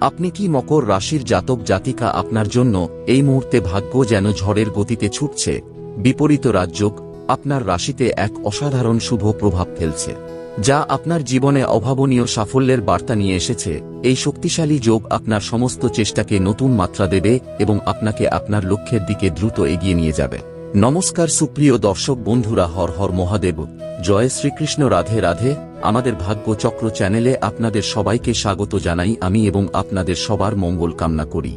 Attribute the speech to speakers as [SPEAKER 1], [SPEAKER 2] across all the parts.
[SPEAKER 1] আপনি কি মকর রাশির জাতক জাতিকা আপনার জন্য এই মুহূর্তে ভাগ্য যেন ঝড়ের গতিতে ছুটছে? বিপরীত রাজযোগ, আপনার রাশিতে এক অসাধারণ শুভ প্রভাব ফেলছে, যা আপনার জীবনে অভাবনীয় সাফল্যের বার্তা নিয়ে এসেছে। এই শক্তিশালী যোগ আপনার সমস্ত চেষ্টাকে নতুন মাত্রা দেবে এবং আপনাকে আপনার লক্ষ্যের দিকে দ্রুত এগিয়ে নিয়ে যাবে। নমস্কার সুপ্রিয় দর্শক বন্ধুরা, হর হর মহাদেব। জয় শ্রীকৃষ্ণ, রাধে রাধে। আমাদের ভাগ্য চক্র চ্যানেলে আপনাদের সবাইকে স্বাগত জানাই আমি এবং আপনাদের সবার মঙ্গল কামনা করি।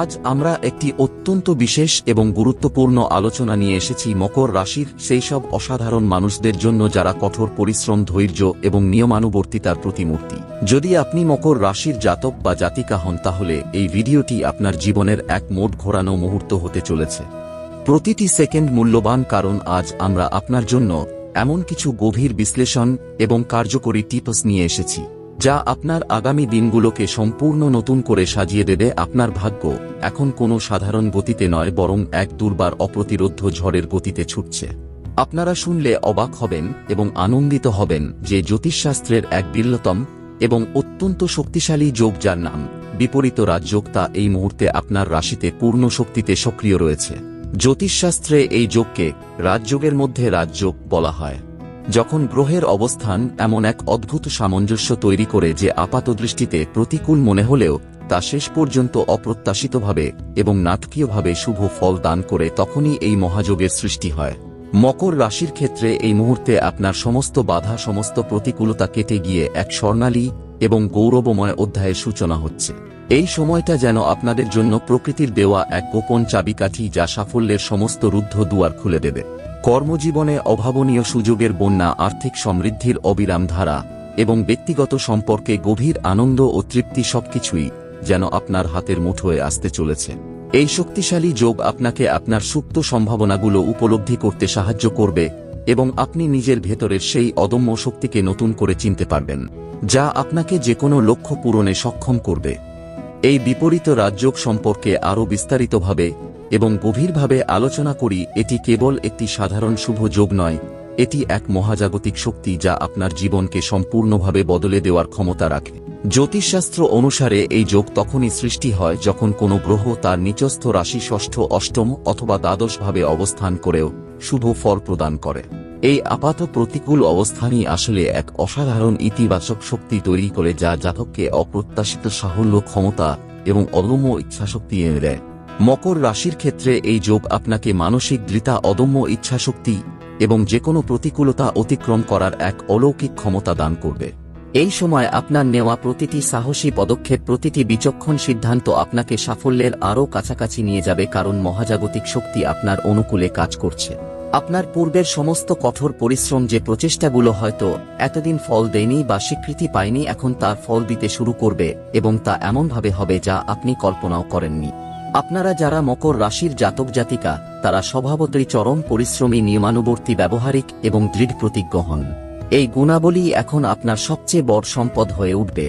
[SPEAKER 1] আজ আমরা একটি অত্যন্ত বিশেষ এবং গুরুত্বপূর্ণ আলোচনা নিয়ে এসেছি মকর রাশির সেই সব অসাধারণ মানুষদের জন্য যারা কঠোর পরিশ্রম, ধৈর্য এবং নিয়মানুবর্তিতার প্রতিমূর্তি। যদি আপনি মকর রাশির জাতক বা জাতিকা হন, তাহলে এই ভিডিওটি আপনার জীবনের এক মোট ঘোরানো মুহূর্ত হতে চলেছে। প্রতিটি সেকেন্ড মূল্যবান, কারণ আজ আমরা আপনার জন্য এমন কিছু গভীর বিশ্লেষণ এবং কার্যকরী টিপস নিয়ে এসেছি, যা আপনার আগামী দিনগুলোকে সম্পূর্ণ নতুন করে সাজিয়ে দেবে আপনার ভাগ্য। এখন কোনো সাধারণ গতিতে নয়, বরং এক দুর্বার অপ্রতিরোধ ঝড়ের গতিতে ছুটছে। আপনারা শুনলে অবাক হবেন এবং আনন্দিত হবেন যে জ্যোতিষশাস্ত্রের এক বিরলতম এবং অত্যন্ত শক্তিশালী যোগ যার নাম বিপরীত রাজযোগ তা এই মুহূর্তে আপনার রাশিতে পূর্ণ শক্তিতে সক্রিয় রয়েছে। জ্যোতিষশাস্ত্রে এই যোগকে রাজযোগের মধ্যে রাজযোগ বলা হয়। যখন গ্রহের অবস্থান এমন এক অদ্ভুত সামঞ্জস্য তৈরি করে যে আপাতদৃষ্টিতে প্রতিকূল মনে হলেও তা শেষ পর্যন্ত অপ্রত্যাশিতভাবে এবং নাটকীয়ভাবে শুভ ফল দান করে তখনই এই মহাযোগের সৃষ্টি হয়। মকর রাশির ক্ষেত্রে এই মুহূর্তে আপনার সমস্ত বাধা, সমস্ত প্রতিকূলতা কেটে গিয়ে এক স্বর্ণালী এবং গৌরবময় অধ্যায়ের সূচনা হচ্ছে। এই সময়টা যেন আপনাদের জন্য প্রকৃতির দেওয়া এক গোপন চাবিকাঠি যা সাফল্যের সমস্ত রুদ্ধ দুয়ার খুলে দেবে। কর্মজীবনে অভাবনীয় সুযোগের বন্যা, আর্থিক সমৃদ্ধির অবিরাম ধারা এবং ব্যক্তিগত সম্পর্কে গভীর আনন্দ ও তৃপ্তি সবকিছুই যেন আপনার হাতের মুঠোয় আসতে চলেছে। এই শক্তিশালী যোগ আপনাকে আপনার সুপ্ত সম্ভাবনাগুলো উপলব্ধি করতে সাহায্য করবে এবং আপনি নিজের ভেতরের সেই অদম্য শক্তিকে নতুন করে চিনতে পারবেন, যা আপনাকে যে কোনো লক্ষ্য পূরণে সক্ষম করবে। এই বিপরীত রাজযোগ সম্পর্কে আরও বিস্তারিতভাবে এবং গভীরভাবে আলোচনা করি, এটি কেবল একটি সাধারণ শুভ যোগ নয়, এটি এক মহাজাগতিক শক্তি যা আপনার জীবনকে সম্পূর্ণভাবে বদলে দেওয়ার ক্ষমতা রাখে। জ্যোতিষশাস্ত্র অনুসারে এই যোগ তখনই সৃষ্টি হয় যখন কোনো গ্রহ তার নিচস্থ রাশি ষষ্ঠ, অষ্টম অথবা দ্বাদশভাবে অবস্থান করেও শুভ ফল প্রদান করে। এই আপাত প্রতিকূল অবস্থানই আসলে এক অসাধারণ ইতিবাচক শক্তি তৈরি করে যা জাতককে অপ্রত্যাশিত সাহল্য ক্ষমতা এবং অদম্য ইচ্ছাশক্তি এনে দেয়। মকর রাশির ক্ষেত্রে এই যোগ আপনাকে মানসিক দৃতা অদম্য ইচ্ছাশক্তি এবং যে কোনো প্রতিকূলতা অতিক্রম করার এক অলৌকিক ক্ষমতা দান করবে। এই সময় আপনার নেওয়া প্রতিটি সাহসী পদক্ষেপ, প্রতিটি বিচক্ষণ সিদ্ধান্ত আপনাকে সাফল্যের আরও কাছাকাছি নিয়ে যাবে কারণ মহাজাগতিক শক্তি আপনার অনুকূলে কাজ করছে। আপনার পূর্বের সমস্ত কঠোর পরিশ্রম যে প্রচেষ্টাগুলো হয়তো এতদিন ফল দেয়নি বা স্বীকৃতি পায়নি, এখন তার ফল দিতে শুরু করবে এবং তা এমনভাবে হবে যা আপনি কল্পনাও করেননি। আপনারা যারা মকর রাশির জাতক জাতিকা, তারা স্বভাবতই চরম পরিশ্রমী, নিয়মানুবর্তী, ব্যবহারিক এবং দৃঢ় প্রতিজ্ঞ হন। এই গুণাবলী এখন আপনার সবচেয়ে বড় সম্পদ হয়ে উঠবে,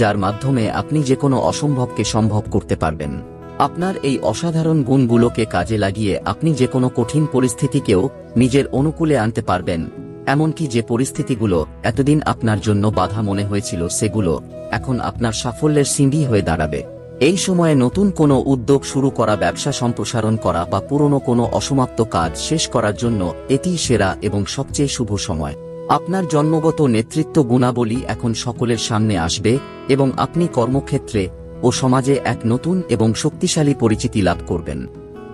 [SPEAKER 1] যার মাধ্যমে আপনি যে কোনো অসম্ভবকে সম্ভব করতে পারবেন। আপনার এই অসাধারণ গুণগুলোকে কাজে লাগিয়ে আপনি যে কোনো কঠিন পরিস্থিতিকেও নিজের অনুকূলে আনতে পারবেন। এমনকি যে পরিস্থিতিগুলো এতদিন আপনার জন্য বাধা মনে হয়েছিল সেগুলো এখন আপনার সাফল্যের সিঁড়ি হয়ে দাঁড়াবে। এই সময়ে নতুন কোনো উদ্যোগ শুরু করা, ব্যবসা সম্প্রসারণ করা বা পুরনো কোনো অসমাপ্ত কাজ শেষ করার জন্য এটিই সেরা এবং সবচেয়ে শুভ সময়। আপনার জন্মগত নেতৃত্ব গুণাবলী এখন সকলের সামনে আসবে এবং আপনি কর্মক্ষেত্রে ও সমাজে এক নতুন এবং শক্তিশালী পরিচিতি লাভ করবেন।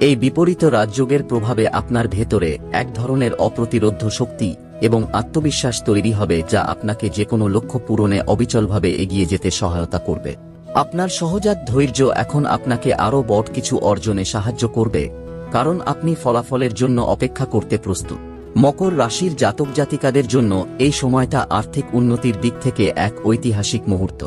[SPEAKER 1] এই বিপরীত রাজযোগের প্রভাবে আপনার ভেতরে এক ধরনের অপ্রতিরোধ্য শক্তি এবং আত্মবিশ্বাস তৈরি হবে যা আপনাকে যে কোনো লক্ষ্য পূরণে অবিচলভাবে এগিয়ে যেতে সহায়তা করবে। আপনার সহজাত ধৈর্য এখন আপনাকে আরও বড় কিছু অর্জনে সাহায্য করবে, কারণ আপনি ফলাফলের জন্য অপেক্ষা করতে প্রস্তুত। মকর রাশির জাতক জাতিকাদের জন্য এই সময়টা আর্থিক উন্নতির দিক থেকে এক ঐতিহাসিক মুহূর্ত।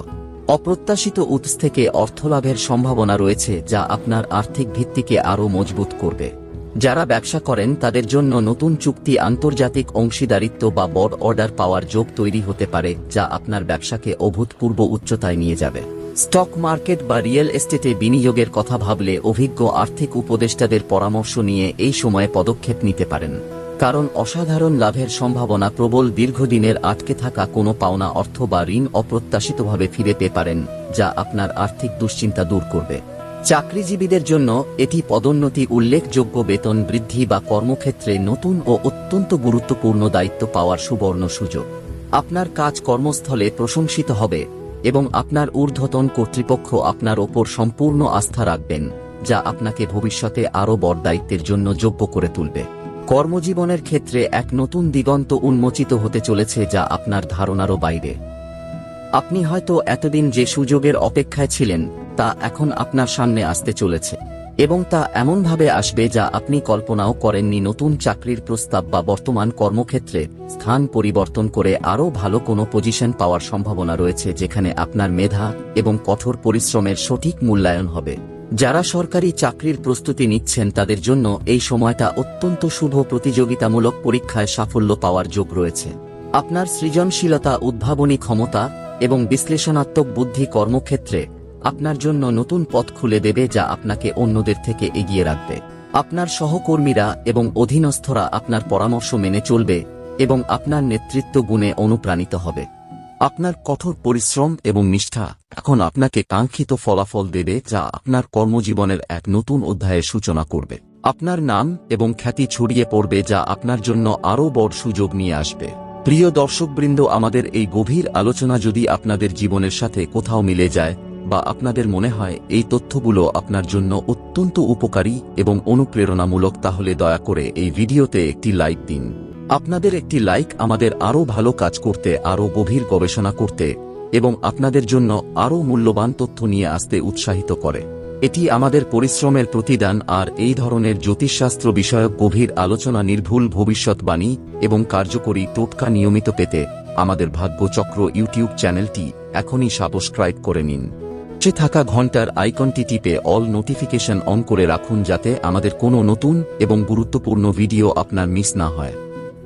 [SPEAKER 1] অপ্রত্যাশিত উৎস থেকে অর্থলাভের সম্ভাবনা রয়েছে যা আপনার আর্থিক ভিত্তিকে আরও মজবুত করবে। যারা ব্যবসা করেন, তাদের জন্য নতুন চুক্তি আন্তর্জাতিক অংশীদারিত্ব বা বড় অর্ডার পাওয়ার যোগ তৈরি হতে পারে, যা আপনার ব্যবসাকে অভূতপূর্ব উচ্চতায় নিয়ে যাবে। স্টক মার্কেট বা রিয়েল এস্টেটে বিনিয়োগের কথা ভাবলে অভিজ্ঞ আর্থিক উপদেষ্টাদের পরামর্শ নিয়ে এই সময়ে পদক্ষেপ নিতে পারেন। কারণ অসাধারণ লাভের সম্ভাবনা প্রবল দীর্ঘদিনের আটকে থাকা কোনো পাওনা অর্থ বা ঋণ অপ্রত্যাশিতভাবে ফিরে পেতে পারেন, যা আপনার আর্থিক দুশ্চিন্তা দূর করবে। চাকরিজীবীদের জন্য এটি পদোন্নতি উল্লেখযোগ্য বেতন বৃদ্ধি বা কর্মক্ষেত্রে নতুন ও অত্যন্ত গুরুত্বপূর্ণ দায়িত্ব পাওয়ার সুবর্ণ সুযোগ। আপনার কাজ কর্মস্থলে প্রশংসিত হবে এবং আপনার ঊর্ধ্বতন কর্তৃপক্ষ আপনার ওপর সম্পূর্ণ আস্থা রাখবেন, যা আপনাকে ভবিষ্যতে আরও বড় দায়িত্বের জন্য যোগ্য করে তুলবে। কর্মজীবনের ক্ষেত্রে এক নতুন দিগন্ত উন্মোচিত হতে চলেছে যা আপনার ধারণারও বাইরে। আপনি হয়তো এতদিন যে সুযোগের অপেক্ষায় ছিলেন, তা এখন আপনার সামনে আসতে চলেছে এবং তা এমনভাবে আসবে যা আপনি কল্পনাও করেননি নতুন চাকরির প্রস্তাব বা বর্তমান কর্মক্ষেত্রে স্থান পরিবর্তন করে আরও ভালো কোনো পজিশন পাওয়ার সম্ভাবনা রয়েছে যেখানে আপনার মেধা এবং কঠোর পরিশ্রমের সঠিক মূল্যায়ন হবে। যারা সরকারি চাকরির প্রস্তুতি নিচ্ছেন তাদের জন্য এই সময়টা অত্যন্ত শুভ প্রতিযোগিতামূলক পরীক্ষায় সাফল্য পাওয়ার যোগ রয়েছে। আপনার সৃজনশীলতা, উদ্ভাবনী ক্ষমতা এবং বিশ্লেষণাত্মক বুদ্ধি কর্মক্ষেত্রে আপনার জন্য নতুন পথ খুলে দেবে যা আপনাকে অন্যদের থেকে এগিয়ে রাখবে। আপনার সহকর্মীরা এবং অধীনস্থরা আপনার পরামর্শ মেনে চলবে এবং আপনার নেতৃত্ব গুণে অনুপ্রাণিত হবে। আপনার কঠোর পরিশ্রম এবং নিষ্ঠা এখন আপনাকে কাঙ্ক্ষিত ফলাফল দেবে যা আপনার কর্মজীবনের এক নতুন অধ্যায়ের সূচনা করবে। আপনার নাম এবং খ্যাতি ছড়িয়ে পড়বে যা আপনার জন্য আরও বড় সুযোগ নিয়ে আসবে। প্রিয় দর্শকবৃন্দ, আমাদের এই গভীর আলোচনা যদি আপনাদের জীবনের সাথে কোথাও মিলে যায় বা আপনাদের মনে হয় এই তথ্যগুলো আপনার জন্য অত্যন্ত উপকারী এবং অনুপ্রেরণামূলক, তাহলে দয়া করে এই ভিডিওতে একটি লাইক দিন। আপনাদের একটি লাইক আমাদের আরও ভালো কাজ করতে, আরও গভীর গবেষণা করতে এবং আপনাদের জন্য আরও মূল্যবান তথ্য নিয়ে আসতে উৎসাহিত করে। এটি আমাদের পরিশ্রমের প্রতিদান আর এই ধরনের জ্যোতিষশাস্ত্র বিষয়ক গভীর আলোচনা নির্ভুল ভবিষ্যৎবাণী এবং কার্যকরী টোটকা নিয়মিত পেতে আমাদের ভাগ্যচক্র ইউটিউব চ্যানেলটি এখনই সাবস্ক্রাইব করে নিন। পাশে থাকা ঘণ্টার আইকনটি টিপে অল নোটিফিকেশন অন করে রাখুন যাতে আমাদের কোনো নতুন এবং গুরুত্বপূর্ণ ভিডিও আপনার মিস না হয়।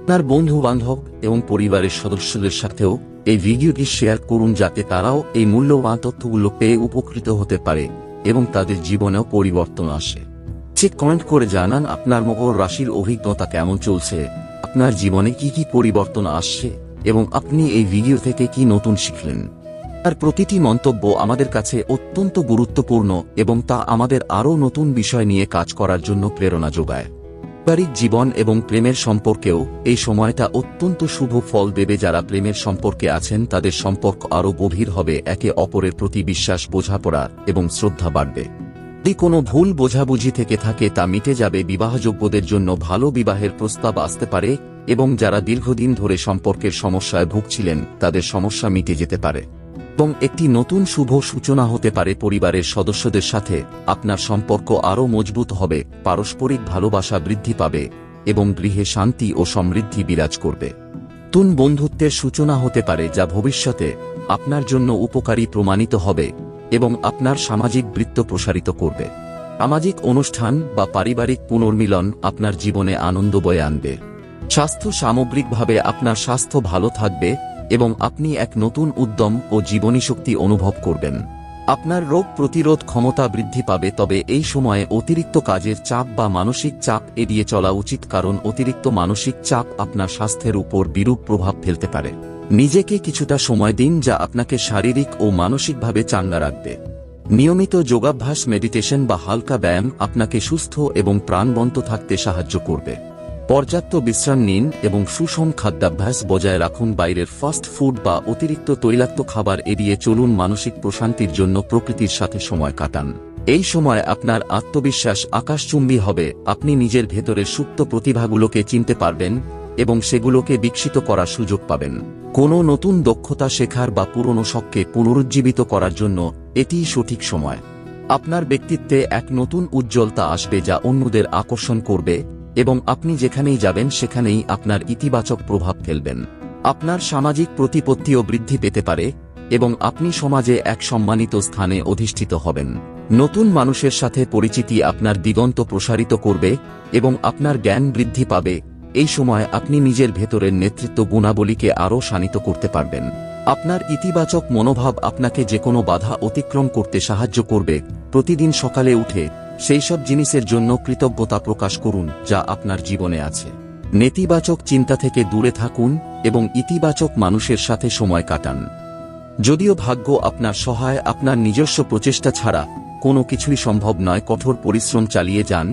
[SPEAKER 1] আপনার বন্ধু বান্ধব এবং পরিবারের সদস্যদের সাথেও এই ভিডিওটি শেয়ার করুন যাতে তারাও এই মূল্যবান তথ্যগুলো পেয়ে উপকৃত হতে পারে এবং তাদের জীবনেও পরিবর্তন আসে। চেক কমেন্ট করে জানান আপনার মকর রাশির অভিজ্ঞতা কেমন চলছে, আপনার জীবনে কি কি পরিবর্তন আসছে এবং আপনি এই ভিডিও থেকে কি নতুন শিখলেন। তার প্রতিটি মন্তব্য আমাদের কাছে অত্যন্ত গুরুত্বপূর্ণ এবং তা আমাদের আরও নতুন বিষয় নিয়ে কাজ করার জন্য প্রেরণা যোগায়। পারিবারিক জীবন এবং প্রেমের সম্পর্কেও এই সময়টা অত্যন্ত শুভ ফল দেবে যারা প্রেমের সম্পর্কে আছেন, তাদের সম্পর্ক আরও গভীর হবে, একে অপরের প্রতি বিশ্বাস, বোঝাপড়া এবং শ্রদ্ধা বাড়বে। যদি কোনো ভুল বোঝাবুঝি থেকে থাকে, তা মিটে যাবে, বিবাহযোগ্যদের জন্য ভালো বিবাহের প্রস্তাব আসতে পারে এবং যারা দীর্ঘদিন ধরে সম্পর্কের সমস্যায় ভুগছিলেন, তাদের সমস্যা মিটে যেতে পারে। এবং একটি নতুন শুভ সূচনা হতে পারে পরিবারের সদস্যদের সাথে। আপনার সম্পর্ক আরও মজবুত হবে, পারস্পরিক ভালোবাসা বৃদ্ধি পাবে, এবং গৃহে শান্তি ও সমৃদ্ধি বিরাজ করবে। নতুন বন্ধুত্বের সূচনা হতে পারে যা ভবিষ্যতে আপনার জন্য উপকারী প্রমাণিত হবে, এবং আপনার সামাজিক বৃত্ত প্রসারিত করবে। সামাজিক অনুষ্ঠান বা পারিবারিক পুনর্মিলন আপনার জীবনে আনন্দ বয়ে আনবে। স্বাস্থ্য সামগ্রিকভাবে আপনার স্বাস্থ্য ভালো থাকবে এবং আপনি এক নতুন উদ্যম ও জীবনী শক্তি অনুভব করবেন। আপনার রোগ প্রতিরোধ ক্ষমতা বৃদ্ধি পাবে, তবে এই সময়ে অতিরিক্ত কাজের চাপ বা মানসিক চাপ এড়িয়ে চলা উচিত, কারণ অতিরিক্ত মানসিক চাপ আপনার স্বাস্থ্যের উপর বিরূপ প্রভাব ফেলতে পারে। নিজেকে কিছুটা সময় দিন, যা আপনাকে শারীরিক ও মানসিকভাবে চাঙ্গা রাখবে। নিয়মিত যোগাভ্যাস, মেডিটেশন বা হালকা ব্যায়াম আপনাকে সুস্থ এবং প্রাণবন্ত থাকতে সাহায্য করবে। পর্যাপ্ত বিশ্রাম নিন এবং সুষম খাদ্যাভ্যাস বজায় রাখুন বাইরের ফাস্ট ফুড বা অতিরিক্ত তৈলাক্ত খাবার এড়িয়ে চলুন মানসিক প্রশান্তির জন্য প্রকৃতির সাথে সময় কাটান। এই সময় আপনার আত্মবিশ্বাস আকাশচুম্বী হবে, আপনি নিজের ভেতরের সুপ্ত প্রতিভাগুলোকে চিনতে পারবেন এবং সেগুলোকে বিকশিত করার সুযোগ পাবেন। কোনো নতুন দক্ষতা শেখার বা পুরনো শখকে পুনরুজ্জীবিত করার জন্য এটিই সঠিক সময়। আপনার ব্যক্তিত্বে এক নতুন উজ্জ্বলতা আসবে যা অন্যদের আকর্ষণ করবে এবং আপনি যেখানেই যাবেন সেখানেই আপনার ইতিবাচক প্রভাব ফেলবেন। আপনার সামাজিক প্রতিপত্তিও বৃদ্ধি পেতে পারে এবং আপনি সমাজে এক সম্মানিত স্থানে অধিষ্ঠিত হবেন। নতুন মানুষের সাথে পরিচিতি আপনার দিগন্ত প্রসারিত করবে এবং আপনার জ্ঞান বৃদ্ধি পাবে। এই সময় আপনি নিজের ভেতরের নেতৃত্ব গুণাবলীকে আরও শানিত করতে পারবেন। আপনার ইতিবাচক মনোভাব আপনাকে যে কোনো বাধা অতিক্রম করতে সাহায্য করবে। প্রতিদিন সকালে উঠে সেই সব জিনিসের জন্য কৃতজ্ঞতা প্রকাশ করুন যা আপনার জীবনে আছে। নেতিবাচক চিন্তা থেকে দূরে থাকুন এবং ইতিবাচক মানুষের সাথে সময় কাটান। যদিও ভাগ্য আপনার সহায়, আপনার নিজস্ব প্রচেষ্টা ছাড়া কোনো কিছুই সম্ভব নয়, কঠোর পরিশ্রম চালিয়ে যান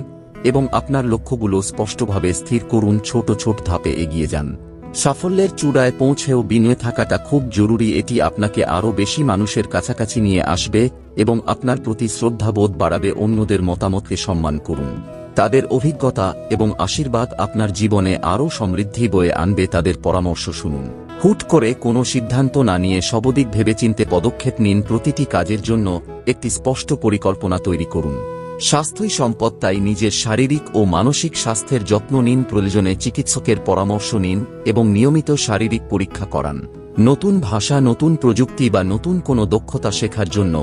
[SPEAKER 1] এবং আপনার লক্ষ্যগুলো স্পষ্টভাবে স্থির করুন, ছোট ছোট ধাপে এগিয়ে যান। সাফল্যের চূড়ায় পৌঁছেও বিনয়ে থাকাটা খুব জরুরি, এটি আপনাকে আরও বেশি মানুষের কাছাকাছি নিয়ে আসবে এবং আপনার প্রতি শ্রদ্ধাবোধ বাড়াবে অন্যদের মতামতকে সম্মান করুন। তাদের অভিজ্ঞতা এবং আশীর্বাদ আপনার জীবনে আরও সমৃদ্ধি বয়ে আনবে তাদের পরামর্শ শুনুন। হুট করে কোনো সিদ্ধান্ত না নিয়ে সবদিক ভেবেচিন্তে পদক্ষেপ নিন প্রতিটি কাজের জন্য একটি স্পষ্ট পরিকল্পনা তৈরি করুন। স্বাস্থ্যই সম্পদ, তাই নিজের শারীরিক ও মানসিক স্বাস্থ্যের যত্ন নিন, প্রয়োজনে চিকিৎসকের পরামর্শ নিন এবং নিয়মিত শারীরিক পরীক্ষা করান। নতুন ভাষা, নতুন প্রযুক্তি বা নতুন কোনো দক্ষতা শেখার জন্য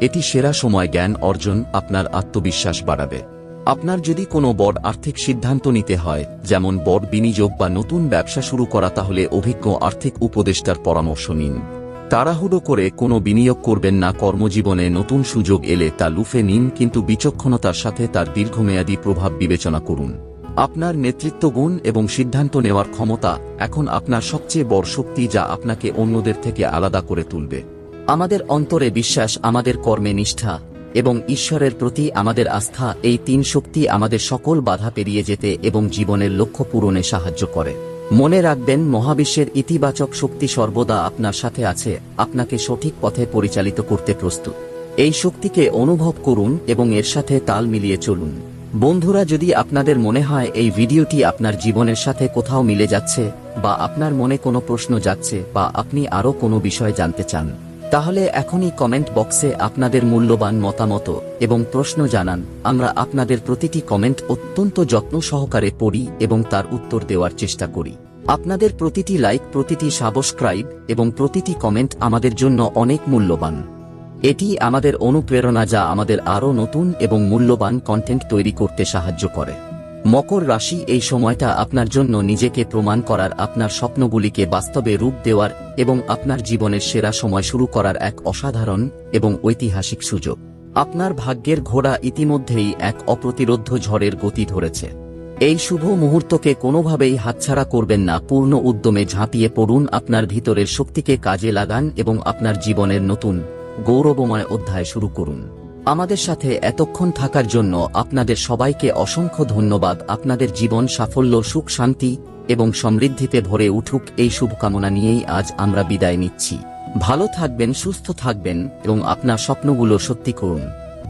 [SPEAKER 1] এটি সেরা সময় জ্ঞান অর্জন আপনার আত্মবিশ্বাস বাড়াবে। আপনার যদি কোনো বড় আর্থিক সিদ্ধান্ত নিতে হয়, যেমন বড় বিনিয়োগ বা নতুন ব্যবসা শুরু করা, তাহলে অভিজ্ঞ আর্থিক উপদেষ্টার পরামর্শ নিন। তাড়াহুড়ো করে কোনো বিনিয়োগ করবেন না, কর্মজীবনে নতুন সুযোগ এলে তা লুফে নিন, কিন্তু বিচক্ষণতার সাথে তার দীর্ঘমেয়াদী প্রভাব বিবেচনা করুন। আপনার নেতৃত্ব গুণ এবং সিদ্ধান্ত নেওয়ার ক্ষমতা এখন আপনার সবচেয়ে বড় শক্তি, যা আপনাকে অন্যদের থেকে আলাদা করে তুলবে।
[SPEAKER 2] আমাদের অন্তরে বিশ্বাস আমাদের কর্মে নিষ্ঠা, এবং ঈশ্বরের প্রতি আমাদের আস্থা, এই তিন শক্তি আমাদের সকল বাধা পেরিয়ে যেতে এবং জীবনের লক্ষ্য পূরণে সাহায্য করে। মনে রাখবেন, মহাবিশ্বের ইতিবাচক শক্তি সর্বদা আপনার সাথে আছে, আপনাকে সঠিক পথে পরিচালিত করতে প্রস্তুত। এই শক্তিকে অনুভব করুন এবং এর সাথে তাল মিলিয়ে চলুন। বন্ধুরা, যদি আপনাদের মনে হয় এই ভিডিওটি আপনার জীবনের সাথে কোথাও মিলে যাচ্ছে, বা আপনার মনে কোনো প্রশ্ন যাচ্ছে, বা আপনি আরও কোনো বিষয় জানতে চান তাহলে এখনই কমেন্ট বক্সে আপনাদের মূল্যবান মতামত এবং প্রশ্ন জানান। আমরা আপনাদের প্রতিটি কমেন্ট অত্যন্ত যত্ন সহকারে পড়ি এবং তার উত্তর দেওয়ার চেষ্টা করি। আপনাদের প্রতিটি লাইক, প্রতিটি সাবস্ক্রাইব এবং প্রতিটি কমেন্ট আমাদের জন্য অনেক মূল্যবান। এটি আমাদের অনুপ্রেরণা যা আমাদের আরও নতুন এবং মূল্যবান কন্টেন্ট তৈরি করতে সাহায্য করে। মকর রাশি এই সময়টা আপনার জন্য নিজেকে প্রমাণ করার আপনার স্বপ্নগুলিকে বাস্তবে রূপ দেওয়ার এবং আপনার জীবনের সেরা সময় শুরু করার এক অসাধারণ এবং ঐতিহাসিক সুযোগ। আপনার ভাগ্যের ঘোড়া ইতিমধ্যেই এক অপ্রতিরোধ্য ঝড়ের গতি ধরেছে। এই শুভ মুহূর্তকে কোনোভাবেই হাতছাড়া করবেন না, পূর্ণ উদ্যমে ঝাঁপিয়ে পড়ুন, আপনার ভিতরের শক্তিকে কাজে লাগান এবং আপনার জীবনের নতুন গৌরবময় অধ্যায় শুরু করুন। আমাদের সাথে এতক্ষণ থাকার জন্য আপনাদের সবাইকে অসংখ্য ধন্যবাদ। আপনাদের জীবন সাফল্য, সুখ, শান্তি এবং সমৃদ্ধিতে ভরে উঠুক এই শুভকামনা নিয়েই আজ আমরা বিদায় নিচ্ছি। ভালো থাকবেন, সুস্থ থাকবেন এবং আপনার স্বপ্নগুলো সত্যি করুন।